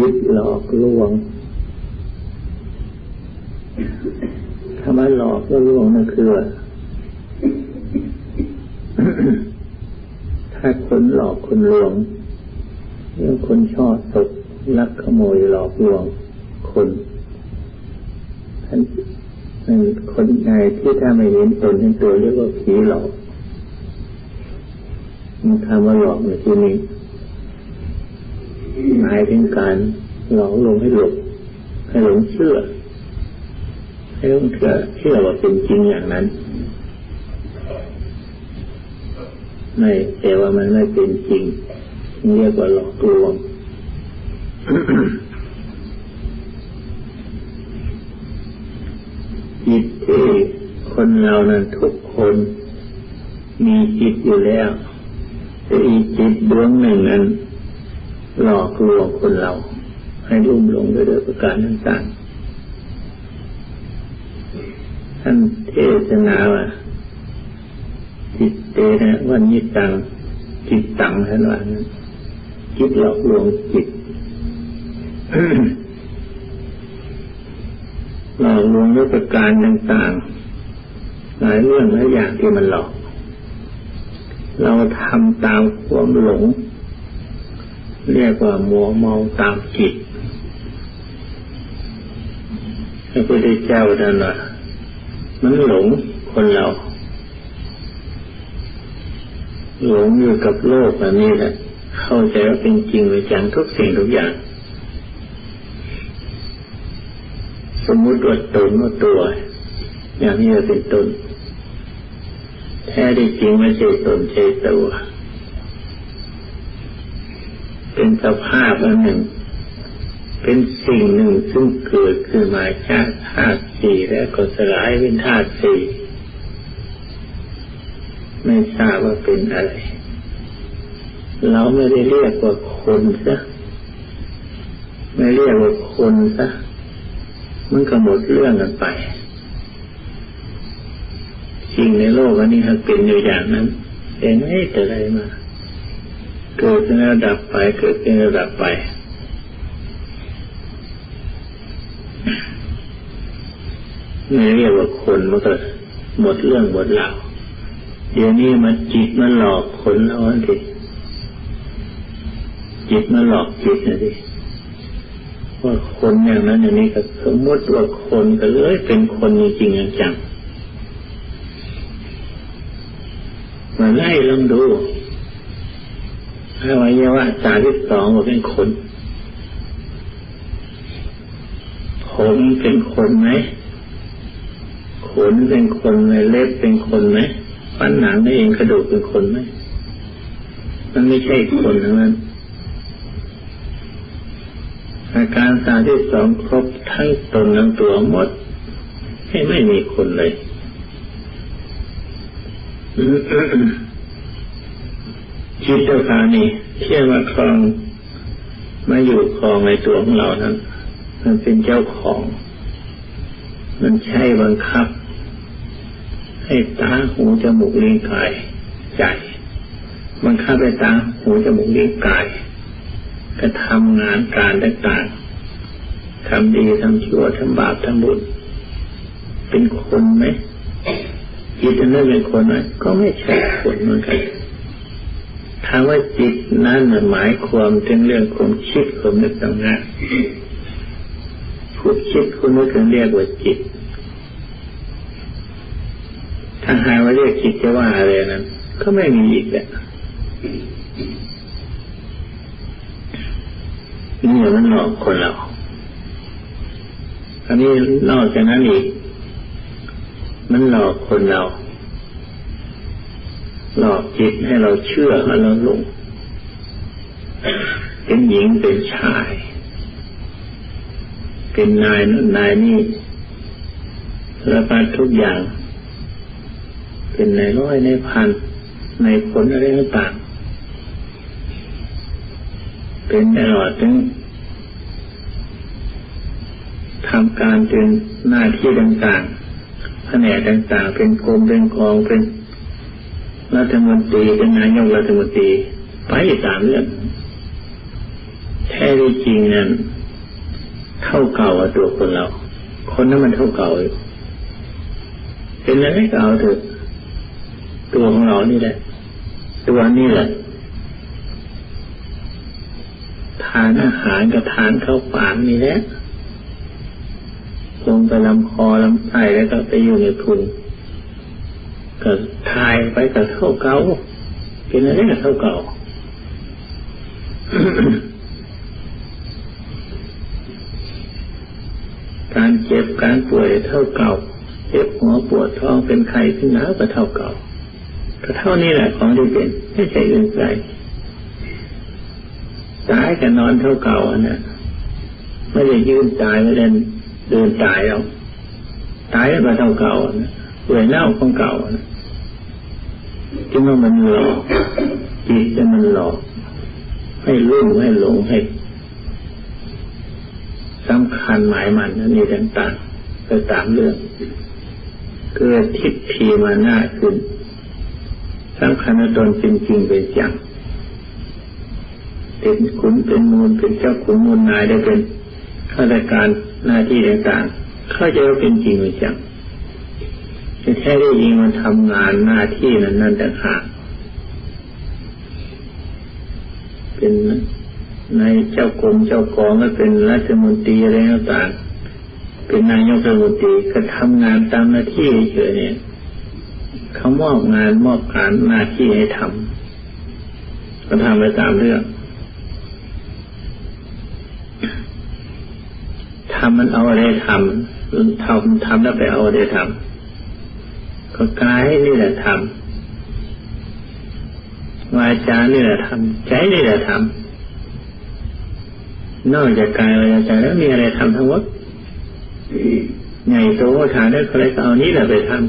คิดหลอกลวงคำว่าหลอกก็ลวงนั่นคือถ้าคนหลอกคนลวงเรื่องคนชอบตกลักขโมยหลอกลวงคนท่านคนใดที่ถ้าไม่เห็นตนเห็นตัวเรียกว่าผีหลอกมันคำว่าหลอกในที่นี้ หมายถึงการหลอกลวงให้หลงให้หลงเชื่อ ให้หลงเชื่อเชื่อว่าเป็นจริงอย่างนั้น ไม่แต่ว่ามันไม่เป็นจริงเรียกว่าหลอกลวงจิตที่คนเรานั้นทุกคนมีจิตอยู่แล้วแต่อีจิตดวงหนึ่งนั้น หลอกลวงคนเรา ให้ลุ่มหลงด้วยประการต่างๆท่านเทศนาว่าจิตเตนะวันยิตังจิตตังท่านว่าจิตหลอกลวงจิตหลอกลวงด้วยประการต่างๆหลายเรื่องหลายอย่างที่มันหลอก เราทำตามความหลง เรียกว่ามัวเมาตามจิตพระพุทธเจ้าท่านว่ามันหลงคนเรา หลงอยู่กับโลกแบบนี้แหละเข้าใจว่าเป็นจริงเลยจังทุกสิ่งทุกอย่าง สมมุติว่าตนว่าตัว อย่างนี้เป็นตนแท้ที่จริงไม่ใช่ตนใช่ตัว เป็นสภาพอันหนึ่ง เป็นสิ่งหนึ่งซึ่งเกิดขึ้นมาจากธาตุสี่และก็สลายเป็นธาตุสี่ไม่ทราบว่าเป็นอะไร เราไม่ได้เรียกว่าคนซะไม่เรียกว่าคนซะมันก็หมดเรื่องกันไปสิ่งในโลกอันนี้มันเป็นอยู่อย่างนั้นเป็นไม่แต่ไรมา เกิดเป็นระดับไปเกิดเป็นระดับไปไม่เรียกว่าคนมันก็หมดเรื่องหมดราวเดี๋ยวนี้มันจิตมันหลอกคนแล้วทีจิตมันหลอกจิตนะทีว่าคนอย่างนั้นอย่างนี้ก็สมมติว่าคนก็เลยเป็นคนจริงจังมาไล่ลองดู อวัยวะตาที่สองว่าเป็นคนผมเป็นคนไหมขนเป็นคนไหมเล็บเป็นคนไหมฟันหนังนี่เองกระดูกเป็นคนไหมมันไม่ใช่คนทั้งนั้นอาการตาที่สองครบทั้งตนทั้งตัวหมดให้ไม่มีคนเลย จิตเจ้าขานี่เชื่อมาครองมาอยู่ครองในตัวของเรานั้น มันเป็นเจ้าของ มันใช่บังคับ ให้ตาหูจมูกลิ้นกายใจบังคับให้ตาหูจมูกลิ้นกายก็ทำงานการต่างๆทำดีทำชั่วทำบาปทำบุญ เป็นคนไหมจิตนั้นเป็นคนไหมก็ไม่ใช่คนเหมือนกัน ถามว่าจิตนั้นหมายความถึงเรื่องความคิดความนึกต่างหากผู้คิดคุณนึกถึงเรียกว่าจิต ถ้าหายว่าเรียกจิตจะว่าอะไรนั้น ก็ไม่มีอีกแหละนี่มันหลอกคนเราอันนี้นอกจากนั้นอีก มันหลอกคนเรา หลอกจิตให้เราเชื่อให้เราหลงเป็นหญิงเป็นชาย เป็นนายนั่นนายนี่ระบาดทุกอย่าง เป็นในร้อยในพันในผลอะไรต่างเป็นตลอดถึงทำการเป็นหน้าที่ต่างๆแผนกต่างๆ เป็นกรมเป็นกองเป็น รัฐมนตรีเป็นนายกรัฐมนตรีไปตามเรื่องแท้จริงนั้นเท่าเก่าตัวคนเรา คนนั้นมันเท่าเก่าอยู่เป็นอะไรก็เอาเถอะตัวของเรานี่แหละ ตัวนี่แหละทานอาหารกับทานเข้าปากนี่แหละลงไปลำคอลำไส้แล้วก็ไปอยู่ในพุน ก็ทายไปกับเท่าเก่าเป็นอะไรกับเท่าเก่าการเจ็บการป่วยเท่าเก่าเจ็บหัวปวดท้องเป็นไข้ขึ้นหนาวก็เท่าเก่าก็เท่านี้แหละของที่เป็นไม่ใช่อื่นไกลตายกับนอนเท่าเก่าอันนั้นไม่ได้ยืนตายไม่ได้เดินตายเอาตายก็เท่าเก่านะเปื่อยเน่าของเก่านะ จึงว่ามันหลอกจิตจะมันหลอก ให้ลุ่มให้หลงให้สำคัญหมายมันนั่นนี่ต่างๆก็ตามเรื่องเกิดทิฏฐิมาหน้าขึ้นสำคัญตนจริงๆเป็นจังเป็นขุนเป็นมูลเป็นเจ้าขุนมูลนายได้เป็นข้าราชการหน้าที่ต่างๆเข้าใจว่าเป็นจริงหรือจัง จะแท้ได้ยิงมันทำงานหน้าที่นั้นนั่นแต่หากเป็นในเจ้ากรมเจ้ากองก็เป็นรัฐมนตรีอะไรต่างเป็นนายกรัฐมนตรีก็ทำงานตามหน้าที่เฉยเนี่ยเขามอบงานมอบการหน้าที่ให้ทำก็ทำไปตามเรื่องทำมันเอาอะไรทำทำทำแล้วไปเอาอะไรทำ ก็กายนี่แหละทำวาจานี่แหละทำใจนี่แหละทำนอกจากกายวาจาใจแล้วมีอะไรทำทั้งหมดใหญ่โตฐานได้ใครก็เอานี้แหละไปทำ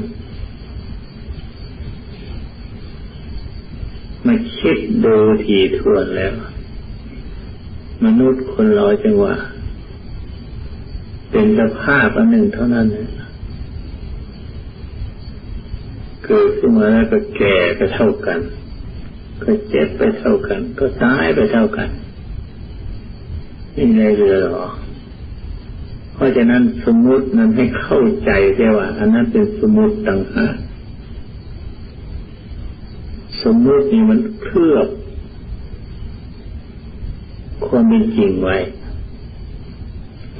มาคิดดูทีทวนแล้ว มนุษย์คนเราจังหวะเป็นสภาพอันหนึ่งเท่านั้น เกิดขึ้นมาแล้วก็แก่ไปเท่ากัน ก็เจ็บไปเท่ากัน ก็ตายไปเท่ากันนี่ในเรือหรอ เพราะฉะนั้นสมมตินั้นให้เข้าใจได้ว่า อันนั้นเป็นสมมติต่างหากสมมตินี้มันเคลือบความเป็นจริงไว้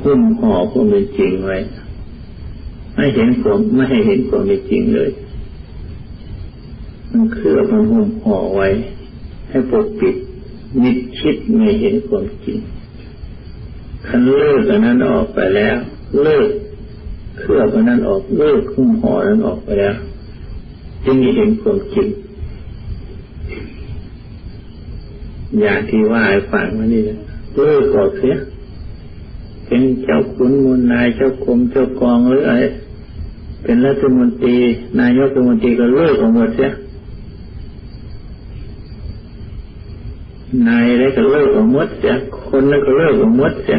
หุ้มห่อความเป็นจริงไว้ ไม่เห็นความไม่ให้เห็นความเป็นจริงเลย มันเคลือบมันหุ้มห่อไว้ ให้ปกปิดมิดชิดไม่เห็นความจริงคันเลิกอันนั้นออกไปแล้ว เลิกเคลือบอันนั้นออกเลิกหุ้มห่อนั้นออกไปแล้วจึงเห็นความจริงอย่างที่ว่าให้ฟังมานี่เลิกออกเสียเป็นเจ้าขุนมูลนายเจ้ากรมเจ้ากองหรืออะไรเป็นรัฐมนตรีนายกรัฐมนตรีก็เลิกออกหมดเสีย นายอะไรก็เลิกออกหมดเสียคนนั้นก็เลิกออกหมดเสีย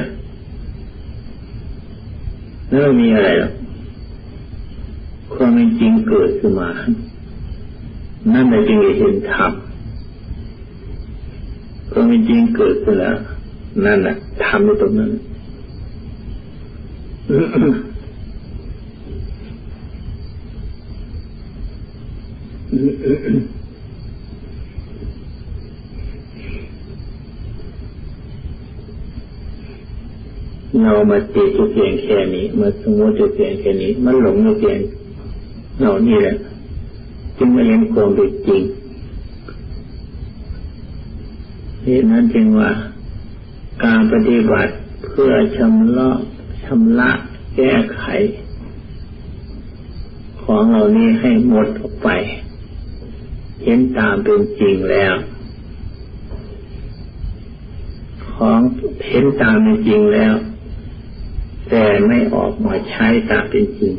แล้วมีอะไรหรอกความเป็นจริงเกิดขึ้นมา นั่นแหละจึงเห็นธรรมความเป็นจริงเกิดขึ้นแล้วนั่นแหละทำในตรงนั้น เรามาติดเพียงแค่นี้มาสมมติเพียงแค่นี้มันหลงเพียงเรานี่แหละจึงไม่เห็นความเป็นจริงเหตุนั้นจึงว่าการปฏิบัติเพื่อชำระชำระแก้ไข ของเหล่านี้ให้หมดออกไป เห็นตามเป็นจริงแล้ว ของเห็นตามเป็นจริงแล้ว แต่ไม่ออกมาใช้ตามเป็นจริง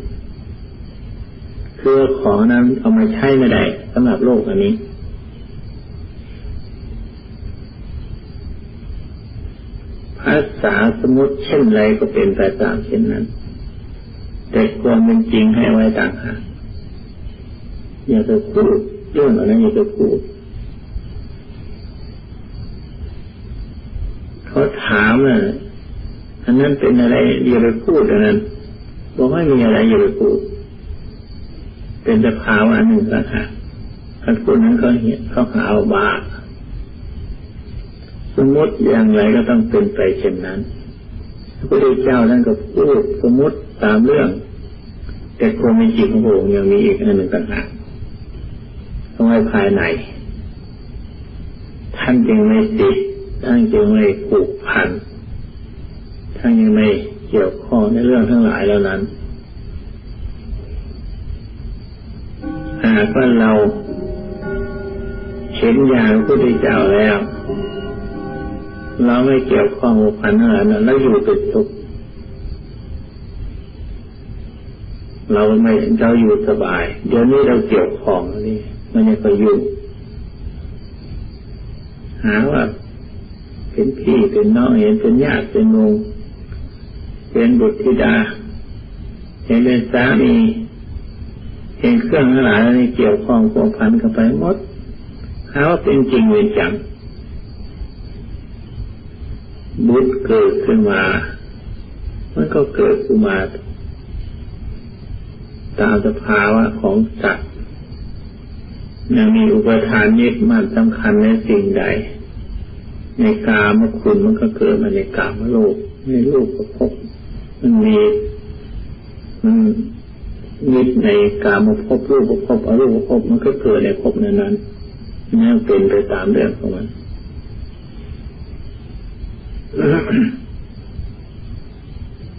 คือของนั้นเอามาใช้ไม่ได้สำหรับโลกอันนี้ ภาษาสมมติเช่นไรก็เป็นไปตามเช่นนั้น แต่ความเป็นจริงให้ไว้ต่างหากอย่าไปพูดเรื่องอะไรอย่าไปพูดเขาถามน่ะ นั้นเป็นอะไรอย่าไปพูดอันนั้นบอกไม่มีอะไรอย่าไปพูด เป็นสภาวะหนึ่งละค่ะท่านคนนั้นเขาเห็นเขาหาว่าบ้าสมมติอย่างไรก็ต้องเป็นไปเช่นนั้นพระพุทธเจ้าท่านก็พูดสมมติตามเรื่อง แต่ความเป็นจริงของพระองค์ยังมีอีกอันหนึ่งต่างหากต้องไว้ภายใน ท่านจึงไม่ติดท่านจึงไม่ผูกพัน ท่านยังไม่เกี่ยวข้องในเรื่องทั้งหลายเหล่านั้น หากว่าเราเห็นอย่างพุทธเจ้าแล้ว เราไม่เกี่ยวข้องกับพันธ์นั้นแล้วอยู่เป็นสุขเราไม่เราอยู่สบาย เดี๋ยวนี้เราเกี่ยวข้องนี่มันยังไปยุ่หาว่าเป็นพี่เป็นน้องเห็นเป็นญาติเป็นงง เป็นบุตรธิดาเห็นเป็นสามีเห็นเครื่องทั้งหลายนี่เกี่ยวข้องพัวพันกันไปหมดหาว่าเป็นจริงเป็นจังบุตรเกิดขึ้นมา มันก็เกิดขึ้นมาตามสภาวะของสัตว์ยังมีอุปทานยึดมั่นสำคัญในสิ่งใด ในกามคุณมันก็เกิดมาในกามโลกในโลกก็พบ มันมีมันยึดในกามภพรูปภพอรูปภพมันก็เกิดในภพนั้นนั้นนั่นเป็นไปตามเรื่องของมัน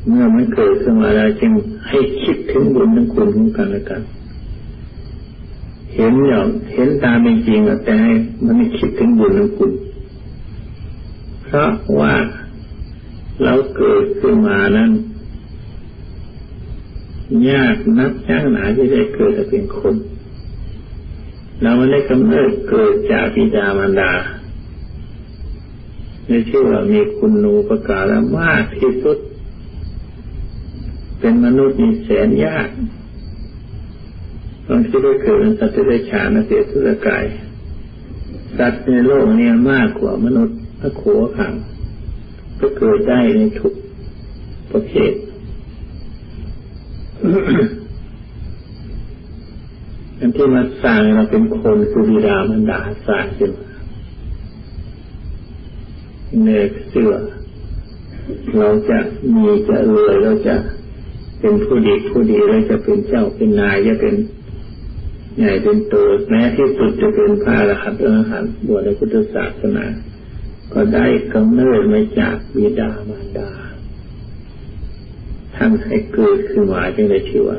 เมื่อมันเกิดขึ้นมาแล้วจึงให้คิดถึงบุญทั้งคุณของกันและกัน เห็นอย่างเห็นตามเป็นจริงแต่ให้มันไม่คิดถึงบุญทั้งคุณ เพราะว่าเราเกิดขึ้นมานั้น ยากนับยากหนาที่ได้เกิดเป็นคน เราไม่ได้กำเนิดเกิดจากบิดามารดาในชื่อว่ามีคุณนูประกาศมากที่สุด เป็นมนุษย์มีแสนยากตอนที่ได้เกิดเป็นสัตว์ที่ได้ฉานเสียสุรกาย สัตว์ในโลกนี้มากกว่ามนุษย์พระโขขังก็เกิดได้ในทุกประเภท อันที่มาสร้างเราเป็นคนคือบิดามันดาสร้างขึ้นมาเนื้อเสื่อเราจะมีจะรวยเราจะเป็นผู้ดีผู้ดีเราจะเป็นเจ้าเป็นนายจะเป็นใหญ่เป็นโตแม้ที่สุดจะเป็นพระอรหันต์อรหันต์บวชในพุทธศาสนา ก็ได้กำเนิดมาจากบิดามารดา ท่านให้เกิดขึ้นมาจึงได้ชื่อว่า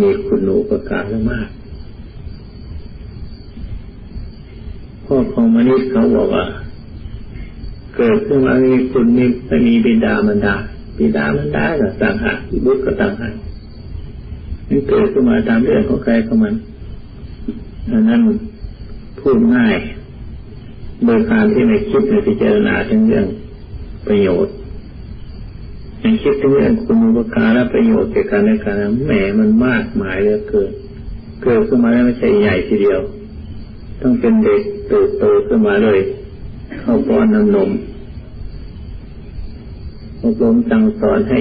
มีคุณูปการมากพ่อของมนุษย์เขาบอกว่า เกิดขึ้นมามีคุณมีไม่มีบิดามารดาบิดามารดาก็ต่างหากบุตรก็ต่างหากมันเกิดขึ้นมาตามเรื่องของใครของมันอันนั้นพูดง่าย โดยการที่ไม่คิดในพิจารณาถึงเรื่องประโยชน์ ไม่คิดถึงเรื่องคุณอุปการและประโยชน์แก่การในการแหมมันมากมายเหลือเกินเกิดขึ้นมาแล้วไม่ใช่ใหญ่ทีเดียว ต้องเป็นเด็กเติบโตขึ้นมาเลย เข้าป้อนน้ำนมอบรมสั่งสอนให้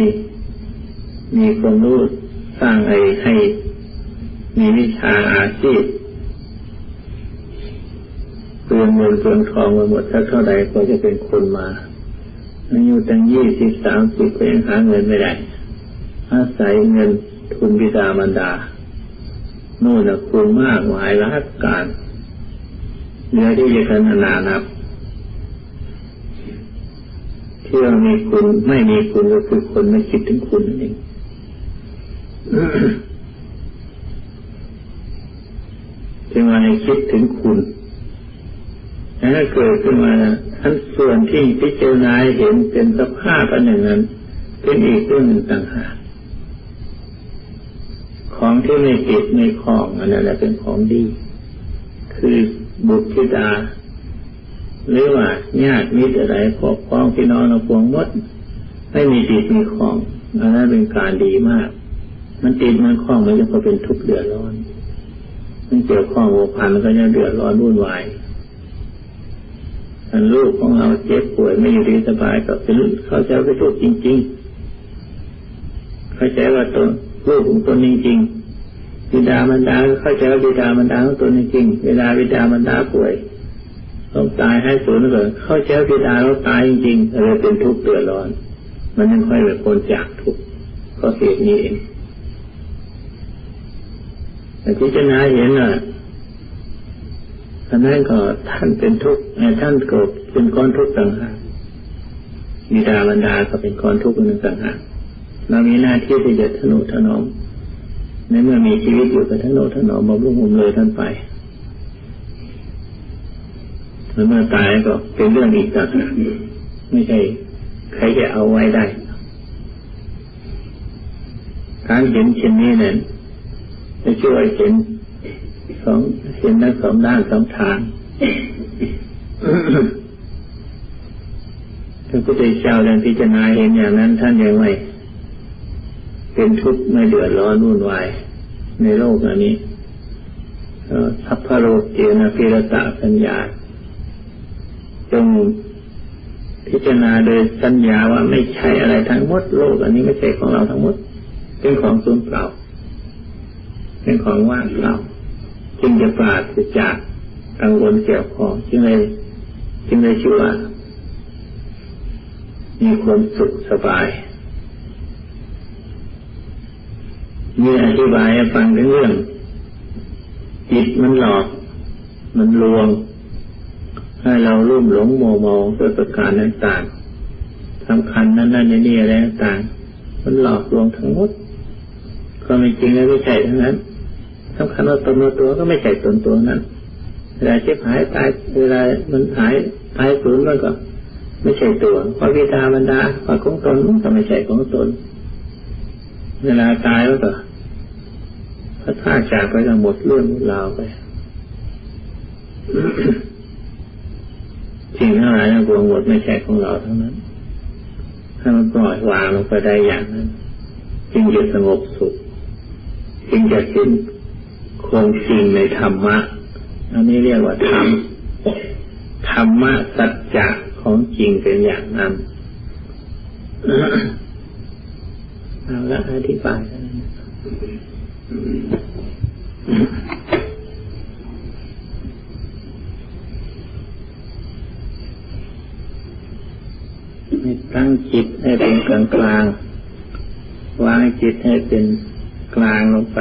มีความรู้สร้างไอ้ให้ มีวิชาอาชีพเปลืองเงินเปลืองทองมาหมดสักเท่าใดก็จะเป็นคนมา อายุตั้งยี่สิบสามสิบก็ยังหาเงินไม่ได้ อาศัยเงินทุนบิดามารดา โน่นนะคุณมากมายรักการเนื้อที่จะกันนานับเที่เรามีคุณไม่มีคุณก็คือคนไม่คิดถึงคุณนั่นเองจึงมาให้คิดถึงคุณ ถ้าเกิดขึ้นมาทั้นส่วนที่พิจารณาเห็นเป็นสภาพอันหนึ่งนั้น เป็นอีกเรื่องหนึ่งต่างหากของที่ไม่ติดไม่คล้องอันนั้นเป็นของดี คือบุตรธิดา หรือว่าญาติมิตรอะไรปกครองพี่น้องเราพวงมด ไม่มีติดมีคล้องอันนั้นเป็นการดีมาก มันติดมันคล้องมันจะเป็นทุกข์เดือดร้อน มันเกี่ยวข้องวัวพันมันก็จะเดือดร้อนวุ่นวาย ลูกของเราเจ็บป่วยไม่อยู่ดีสบายก็เป็นเข้าใจว่าเป็นลูกจริง ๆ เข้าใจว่าตนลูกของตนจริงๆบิดามารดาเข้าใจว่าบิดามารดาของตนจริงๆเวลาบิดามารดาป่วยต้องตายให้สูญเกิดเข้าใจว่าบิดาเราตายจริงๆเลยเป็นทุกข์เดือดร้อน มันยังค่อยเป็นคนจากทุกข์ก็เหตุนี้เองแต่พิจารณาเห็นอะ ท่านนั้นก็ท่านเป็นทุกข์ท่านก็เป็นก้อนทุกข์ต่างหากบิดามารดาก็เป็นก้อนทุกข์หนึ่งต่างหากเรามีหน้าที่ที่จะทนุถนอมในเมื่อมีชีวิตอยู่ก็ทนุถนอมบำรุงหุ่มเลยท่านไปแล้วเมื่อตายก็เป็นเรื่องอีกต่างหากไม่ใช่ใครจะเอาไว้ได้การเห็นเช่นนี้เนี่ยจะช่วยเห็น สองเห็นทั้งสองด้านสองทางพระพุทธเจ้าดังพิจารณาเห็นอย่างนั้นท่านยังไม่เป็นทุกข์ไม่เดือดร้อนวุ่นวายในโลกอันนี้สัพพโรเจนะพิรตะสัญญาจงพิจารณาโดยสัญญาว่าไม่ใช่อะไรทั้งหมดโลกอันนี้ไม่ใช่ของเราทั้งหมด เป็นของสูญเปล่า เป็นของว่างเปล่า จึงจะปราศจากกังวลเกี่ยวข้องจึงเลยจึงเลยชื่อว่ามีความสุขสบายมีอธิบายฟังถึงเรื่อง จิตมันหลอก มันลวง ให้เราลุ่มหลงโมโมด้วยประการต่างๆสำคัญนั้นนั่นนี่อะไรต่าง มันหลอกลวงทั้งหมดก็ไม่จริงและไม่ใช่ทั้งนั้น สำคัญว่าตนตัวก็ไม่ใช่ตนตัวนั้นเวลาเจ็บหายตายเวลามันหายตายสูญมันก็ไม่ใช่ตัวพระวิดาบรรดาพระของตนมันก็ไม่ใช่ของตน เวลาตายแล้วก็พระท่าจากไปทั้งหมดเรื่องราวไปสิ่งทั้งหลายทั้งปวงหมดไม่ใช่ของเราทั้งนั้นถ้ามันปล่อยวางลงไปได้อย่างนั้น จึงจะสงบสุขจึงจะเห็น ความจริงในธรรมะอันนี้เรียกว่าธรรมธรรมะสัจจะของจริงเป็นอย่างนั้นเอาละอธิบายตั้งจิตให้เป็นกลางกลางวางจิตให้เป็นกลางลงไป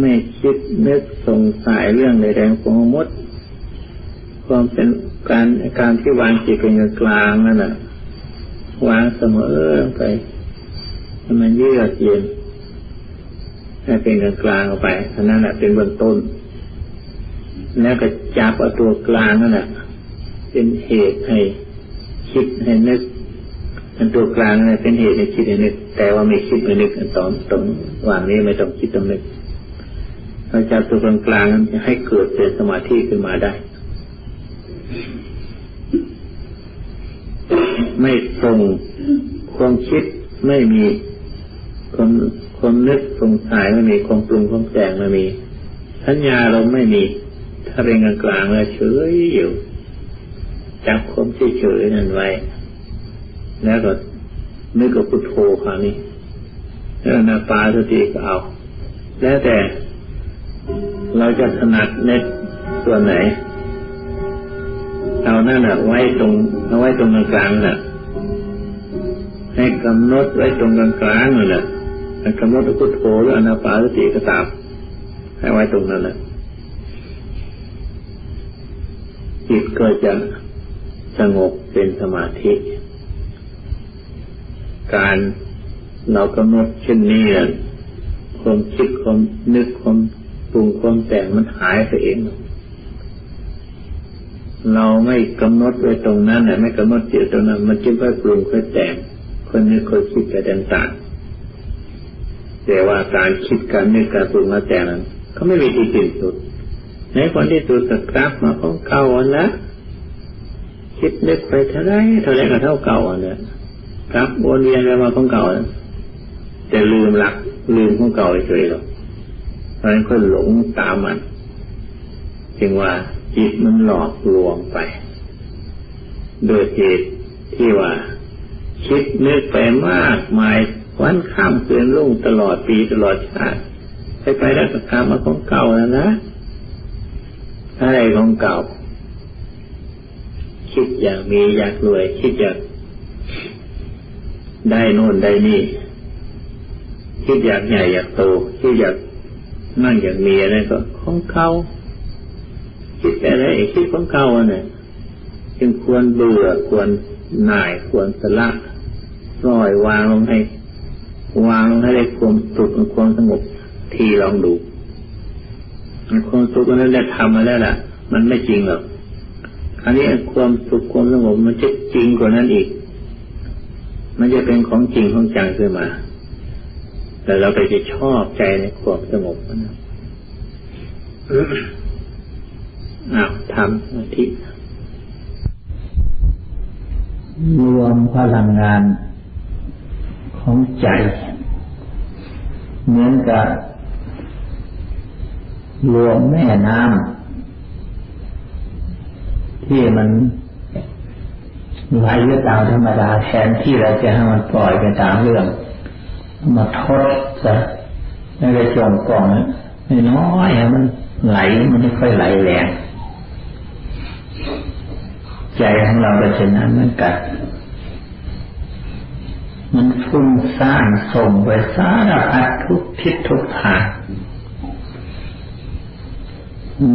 ไม่คิดนึกสงสัยเรื่องใดๆของมดความเป็นการการที่วางจิตเป็นกลางนั่นแหละวางเสมอไปให้มันเยือกเย็นให้เป็นกลางกลางออกไปอันนั้นแหละเป็นเบื้องต้น แล้วก็จับเอาตัวกลางนั่นแหละเป็นเหตุให้คิดให้นึกอันตัวกลางนั่นเป็นเหตุให้คิดให้นึก แต่ว่าไม่คิดไม่นึกอันตอนตรงวางนี้ไม่ต้องคิดต้องนึก เราจับตัวกลางกลางจะให้เกิดเป็นสมาธิขึ้นมาได้ ไม่ทรงความคิดไม่มีความความนึกสงสัยไม่มีความปรุงความแต่งไม่มีสัญญาเราไม่มี ถ้าเป็นกลางกลางแล้วเฉยอยู่จับความเฉยๆนั่นไว้ แล้วก็นึกกับพุทโธคราวนี้แล้วนาปาสติก็เอา แล้วแต่ เราจะถนัดเน็ตส่วไหน เอาหนั่นน่ะไว้ตรงเอาไว้ตรงกลางน่ะ ให้กำหนดไว้ตรงกลางกลางนั่นแหละกำหนดพุทโธหรืออนาปาสติก็ตามให้ไว้ตรงนั้นแหละจิตก็จะสงบเป็นสมาธิ การเรากำหนดเช่นนี้ความคิดความนึกความ ปรุงความแต่งมันหายไปเอง เราไม่กำหนดไว้ตรงนั้นนะไม่กำหนดเจิตตรงนั้น มันจึงค่อยปรุงค่อยแต่งคนนึกค่อยคิดไปต่างๆแต่ว่าการคิดการนึกการปรุงการแต่งนั้นเขาไม่มีที่สิ้นสุด ในคนที่สุดสักกลับมาของเก่าอันละคิดนึกไปเท่าไรเท่าไรก็เท่าเก่าอันเนี่ยครับวนเวียนไปมาของเก่าแต่ลืมหลักลืมของเก่าเฉยๆหรอก นั้นก็หลงตามมัน จึงว่าจิตมันหลอกลวงไป โดยเหตุที่ว่า คิดนึกไปมากมายวันข้ามคืนรุ่งตลอดปีตลอดชาติ ไปไปแล้วก็กรรมมาของเก่าแล้วนะอะไรของเก่า คิดอยากมีอยากรวย คิดอยากได้โน่นได้นี่ คิดอยากใหญ่อยากโตคิดอยาก นั่งอยากมีอะไรก็ของเก่าคิดอะไรคิดของเก่าเนี่ยจึงควรเบื่อควรหน่ายควรสละปล่อยวางลงให้ วางลงให้ได้ความสุขความสงบทีลองดูความสุขนั้นได้ทำมาแล้วล่ะ มันไม่จริงหรอกอันนี้ความสุขความสงบมันจะจริงกว่านั้นอีก มันจะเป็นของจริงของจังขึ้นมา แต่เราไปจะชอบใจในความสงบนะอ้าวทำสมาธิรวมพลังงานของใจ เหมือนกับรวมแม่น้ำที่มันไหลไปตามธรรมดาแทนที่เราจะให้มันปล่อยไปตามเรื่อง มาทดซะไม่ได้จมกล่องนี่น้อยมันไหลมันไม่ค่อยไหลแรงใจของเราก็เช่นนั้นเหมือนกันมันฟุ้งซ่านส่งไปสารพัดทุกทิศทุกทาง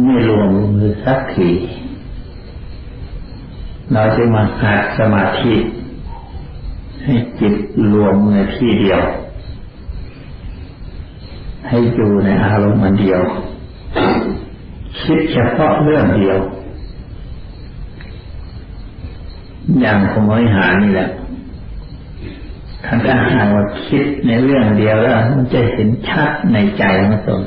ไม่รวมมือสักทีเราจะมาหัดสมาธิ ให้จิตรวมมือที่เดียว ให้อยู่ในอารมณ์มันเดียว คิดเฉพาะเรื่องเดียว อย่างขโมยหานี่แหละถ้าถ้าหากว่าคิดในเรื่องเดียวแล้ว มันจะเห็นชัดในใจของตน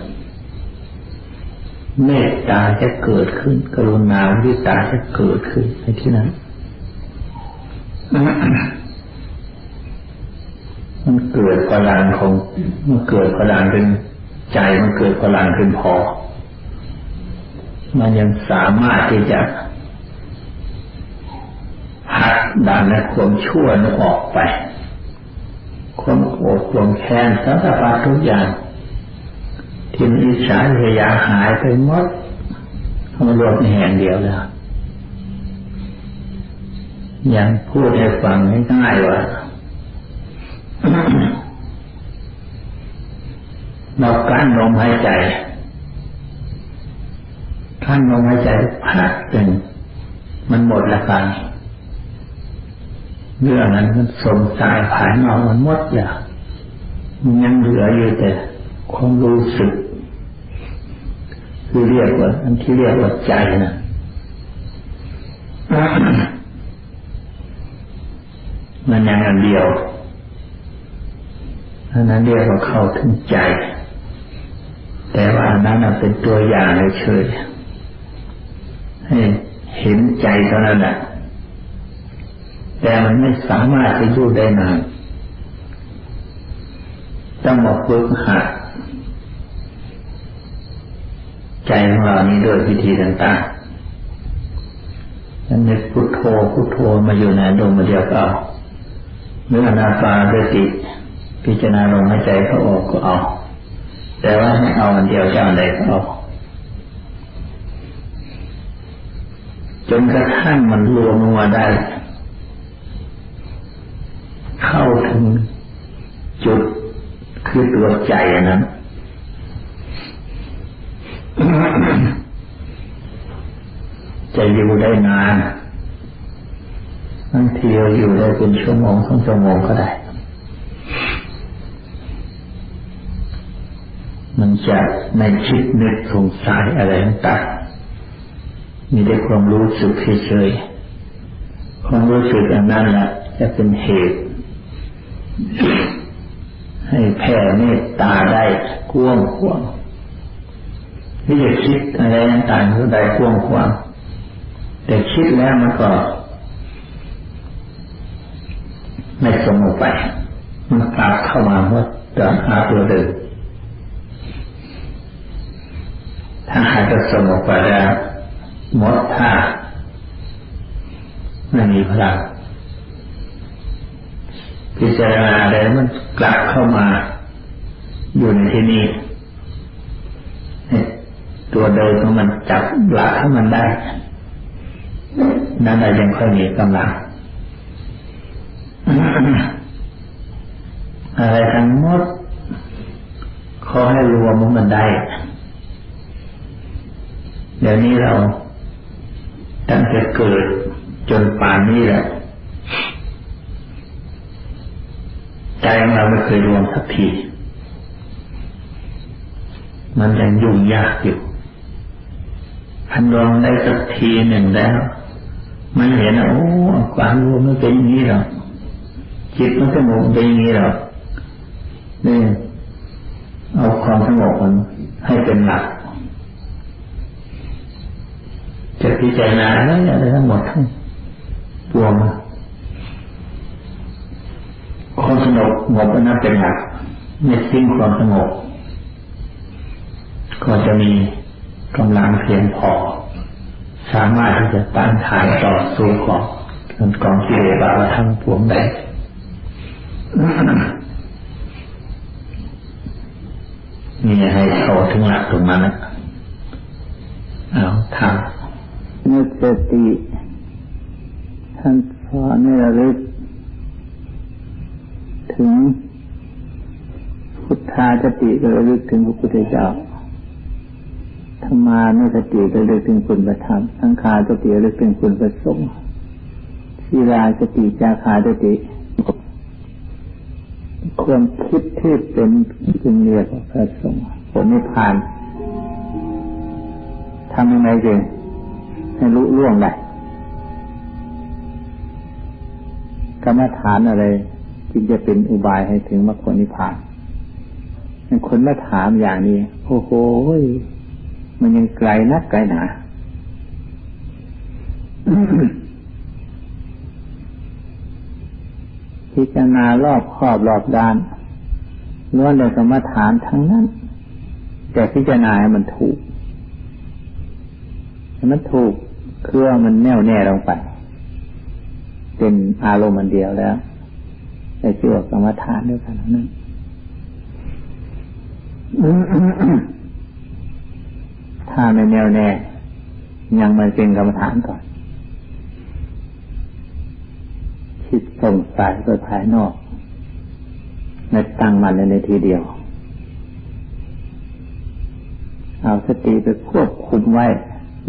เมตตาจะเกิดขึ้น กรุณาวิตาจะเกิดขึ้นในที่นั้น มันเกิดพลังของ มันเกิดพลังเป็น ใจมันเกิดพลังเป็นพอ มันยังสามารถที่จะหักดันและความชั่วนั้นออกไป ความโกรธความแค้นสารพัดทุกอย่าง ที่มันอิจฉาพยาหายไปหมดมันรวมแห่งเดียวแล้วยังพูดให้ฟังง่ายๆว่า เรากั้นลมหายใจกั้นลมหายใจพักหนึ่งมันหมดละกันเรื่องนั้นมันสมสายภายนอกมันหมดอย่างมันยังเหลืออยู่แต่ความรู้สึก คือเรียกว่าอันที่เรียกว่าใจนะมันยังอันเดียวอันนั้นเรียกว่าเข้าถึงใจ นนั้นเป็นตัวอย่างเฉยให้เห็นใจเท่านั้นแหละแต่มันไม่สามารถจะอยู่ได้นานต้องมาฝึกหัดใจของเรานี้โดยวิธีต่างๆนั่นนึกพุทโธพุทโธมาอยู่ในดวงมาเดียวก็เอาเมื่อนาฟาเรติ พิจารณาลมหายใจเขาออกก็เอา แต่ว่าให้เอาอันเดียวจะเอาไหนก็เอาจนกระทั่งมันรวมลงมาได้ เข้าถึงจุดคือตัวใจนั้นจะอยู่ได้นานบางทีเราอยู่ได้เป็นชั่วโมงสองชั่วโมงก็ได้ มันจะไม่คิดนึกสงสัยอะไรต่างมีได้ความรู้สึกเฉยๆความรู้สึกอันนั้นแหละจะเป็นเหตุ ให้แผ่เมตตาได้กว้างขวางที่จะคิดอะไรต่างๆก็ได้กว้างขวางแต่คิดแล้วมันก็ไม่สงบไป มันกลับเข้ามาว่าจะหาตัวเดิมถ้า หากจะสงบไปแล้วหมดท่าไม่มีพลังพิจารณาแล้วมันกลับเข้ามา อยู่ในที่นี้ตัวเดิมของมันจับหลักให้มันได้ นั่นแหละยังค่อยมีกำลังอะไรทั้งหมดขอให้รวมมันได้ ดี๋ยวนี้เราตั้งแต่เกิดจนป่านนี้แหละใจของเราไม่เคยรวมสักที มันยังยุ่งยากอยู่พันรวมได้สักทีหนึ่งแล้ว มันเห็นว่าโอ้ความรวมมันเป็นอย่างนี้หรอกจิตมันสงบเป็นอย่างนี้หรอกนี่เอาความสงบมันให้เป็นหลัก จะพิจารณาอะไรอะไรทั้งหมดทั้งปวงความสงบงบนั้นเป็นหลักไม่สิ้นความสงบก็จะมีกำลังเพียงพอ สามารถที่จะต้านทานต่อสู้ของกองกิเลสบาปทั้งปวงได้นี่ให้เขาถึงหลักตรงนั้นนะเอาทำ นึกสติ ท่านสอนให้ระลึก ถึง พุทธาสติก็ระลึกถึงพระพุทธเจ้าธรรมานุสติก็ระลึกถึงคุณประธรรมสังขารสติระลึกถึงคุณประสงค์ศีลาสติจาคาสติความคิดที่เป็นจึงเรียกว่าพระสงฆ์ผลนิพพานทำยังไงจึง ให้รู้ล่วงได้กรรมฐานอะไรจึงจะเป็นอุบายให้ถึงมรรคนิพพานคนมาถามอย่างนี้ โอ้โหมันยังไกลนักไกลหนาพิจารณารอบครอบรอบด้านล้วนแต่กรรมฐานทั้งนั้น แต่พิจารณาให้มันถูก มันถูกเครื่องมันแน่วแน่ลงไป เป็นอารมณ์มันเดียวแล้วแต่ชื่อว่ากรรมฐานด้วยกันนั้นถ้าไม่แน่วแน่ ยังไม่เป็นกรรมฐานก่อน คิดส่งสายไปภายนอกไม่ตั้งมันในทีเดียว เอาสติไปควบคุมไว้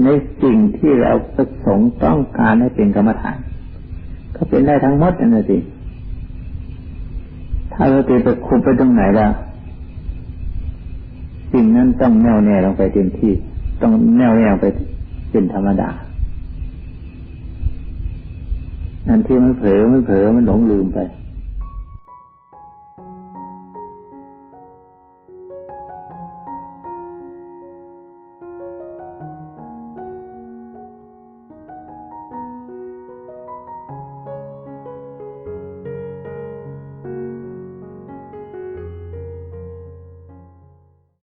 ในสิ่งที่เราประสงค์ต้องการให้เป็นกรรมฐาน ก็เป็นได้ทั้งหมดนั่นสิถ้าสติไปคุมไปตรงไหนแล้วสิ่งนั้นต้องแน่วแน่ลงไปเต็มที่ ต้องแน่วแน่ไปเป็นธรรมดาอันที่มันเผลอมันเผลอมันหลงลืมไป